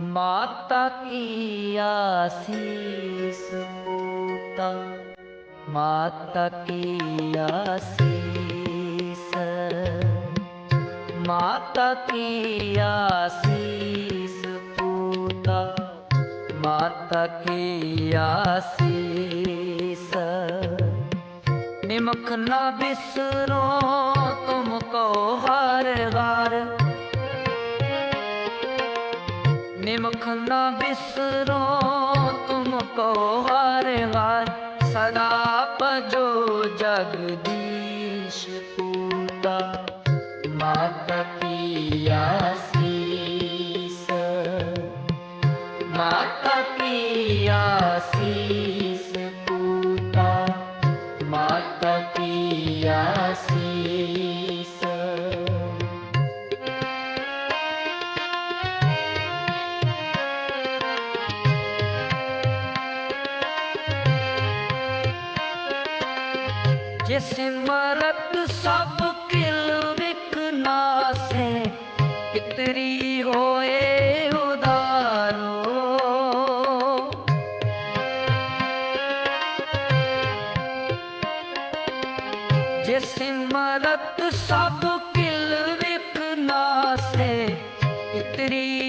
ਮਾਤਾ ਕੀ ਆਸੀਸ ਪੂਤਾ? ਮਾਤਾ ਕੀ ਆਸੀਸ? ਮਾਤਾ ਕੀ ਆਸੀਸ ਪੂਤਾ? ਮਾਤਾ ਕੀ ਆਸੀਸ? ਨਿਮਖ ਨਾ ਬਿਸਰੋ, ਤੁਮ ਕੋ ਹਰ ਵਾਰ ਨਿਮਖ ਨਾ ਬਿਸਰੋ, ਤੁਮ ਕੋ ਹਰ ਵਾਰ ਸਦਾ ਭਜੋ ਜਗਦੀਸ਼ ਪੂਤਾ ਮਾਤਾ ਕੀ ਆਸੀਸ ਮਾਤਾ ਕੀ ਆਸੀਸ ਪੂਤਾ ਮਾਤਾ ਕੀ ਆਸੀਸ ਜੇ ਸਿਮਰਤ ਸਭ ਕਿਲ ਵਿਕਨਾਸੇ ਕਿਤਰੀ ਹੋਏ ਉਦਾਰੋ। ਜੇ ਸਿਮਰਤ ਸਭ ਕਿਲ ਵਿਕਨਾਸੇ ਕਿਤਰੀ